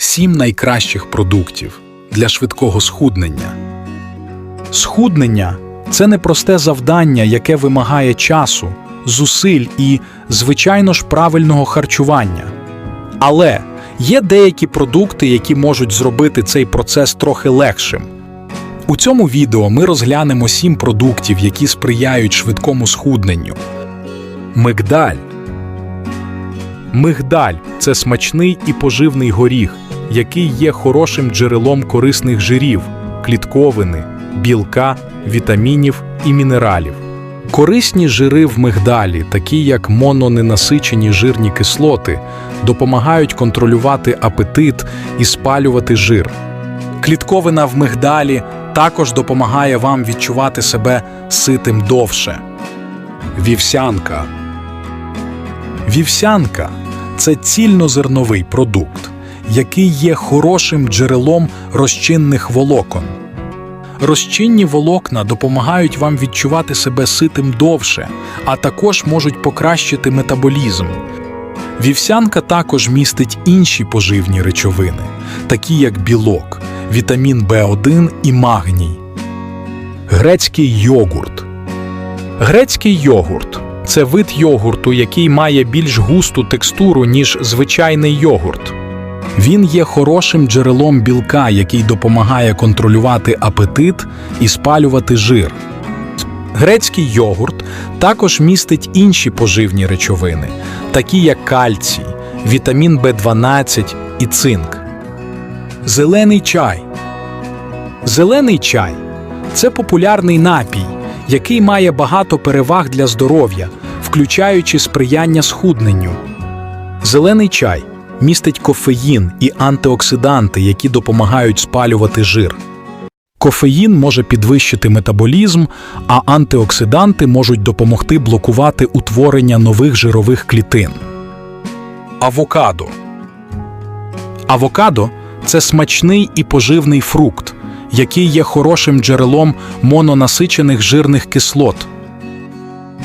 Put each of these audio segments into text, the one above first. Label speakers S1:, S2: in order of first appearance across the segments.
S1: Сім найкращих продуктів для швидкого схуднення.
S2: Схуднення це непросте завдання, яке вимагає часу, зусиль і, звичайно ж, правильного харчування. Але є деякі продукти, які можуть зробити цей процес трохи легшим.
S1: У цьому відео ми розглянемо сім продуктів, які сприяють швидкому схудненню.
S2: Мигдаль. Мигдаль це смачний і поживний горіх, який є хорошим джерелом корисних жирів, клітковини, білка, вітамінів і мінералів. Корисні жири в мигдалі, такі як мононенасичені жирні кислоти, допомагають контролювати апетит і спалювати жир.
S1: Клітковина в мигдалі також допомагає вам відчувати себе ситим довше. Вівсянка.
S2: Вівсянка це цільнозерновий продукт, який є хорошим джерелом розчинних волокон. Розчинні волокна допомагають вам відчувати себе ситим довше, а також можуть покращити метаболізм. Вівсянка також містить інші поживні речовини, такі як білок, вітамін В1 і магній. Грецький йогурт. Грецький йогурт це вид йогурту, який має більш густу текстуру, ніж звичайний йогурт. Він є хорошим джерелом білка, який допомагає контролювати апетит і спалювати жир. Грецький йогурт також містить інші поживні речовини, такі як кальцій, вітамін В12 і цинк. Зелений чай. Зелений чай це популярний напій, який має багато переваг для здоров'я, включаючи сприяння схудненню. Зелений чай містить кофеїн і антиоксиданти, які допомагають спалювати жир. Кофеїн може підвищити метаболізм, а антиоксиданти можуть допомогти блокувати утворення нових жирових клітин. Авокадо. Авокадо це смачний і поживний фрукт, який є хорошим джерелом мононасичених жирних кислот.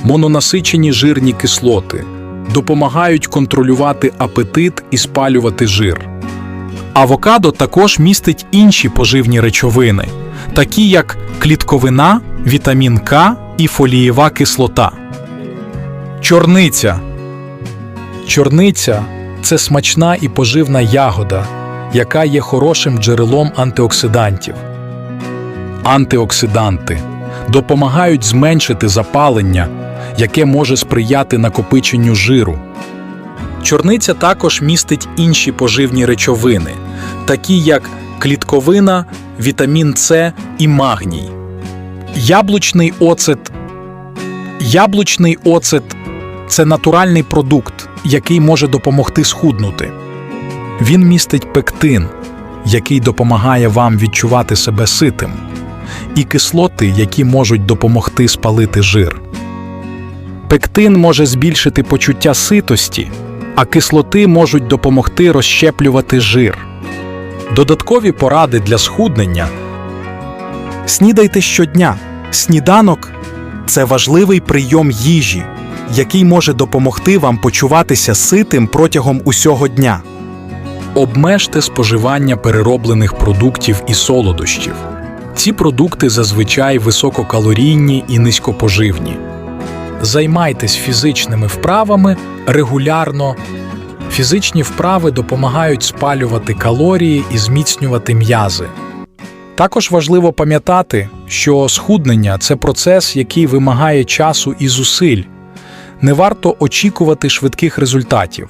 S2: Мононасичені жирні кислоти допомагають контролювати апетит і спалювати жир. Авокадо також містить інші поживні речовини, такі як клітковина, вітамін К і фолієва кислота. Чорниця. Чорниця це смачна і поживна ягода, яка є хорошим джерелом антиоксидантів. Антиоксиданти допомагають зменшити запалення, яке може сприяти накопиченню жиру. Чорниця також містить інші поживні речовини, такі як клітковина, вітамін С і магній. Яблучний оцет. Яблучний оцет це натуральний продукт, який може допомогти схуднути. Він містить пектин, який допомагає вам відчувати себе ситим, і кислоти, які можуть допомогти спалити жир. Пектин може збільшити почуття ситості, а кислоти можуть допомогти розщеплювати жир. Додаткові поради для схуднення. Снідайте щодня. Сніданок це важливий прийом їжі, який може допомогти вам почуватися ситим протягом усього дня. Обмежте споживання перероблених продуктів і солодощів. Ці продукти зазвичай висококалорійні і низькопоживні. Займайтесь фізичними вправами регулярно. Фізичні вправи допомагають спалювати калорії і зміцнювати м'язи. Також важливо пам'ятати, що схуднення це процес, який вимагає часу і зусиль. Не варто очікувати швидких результатів.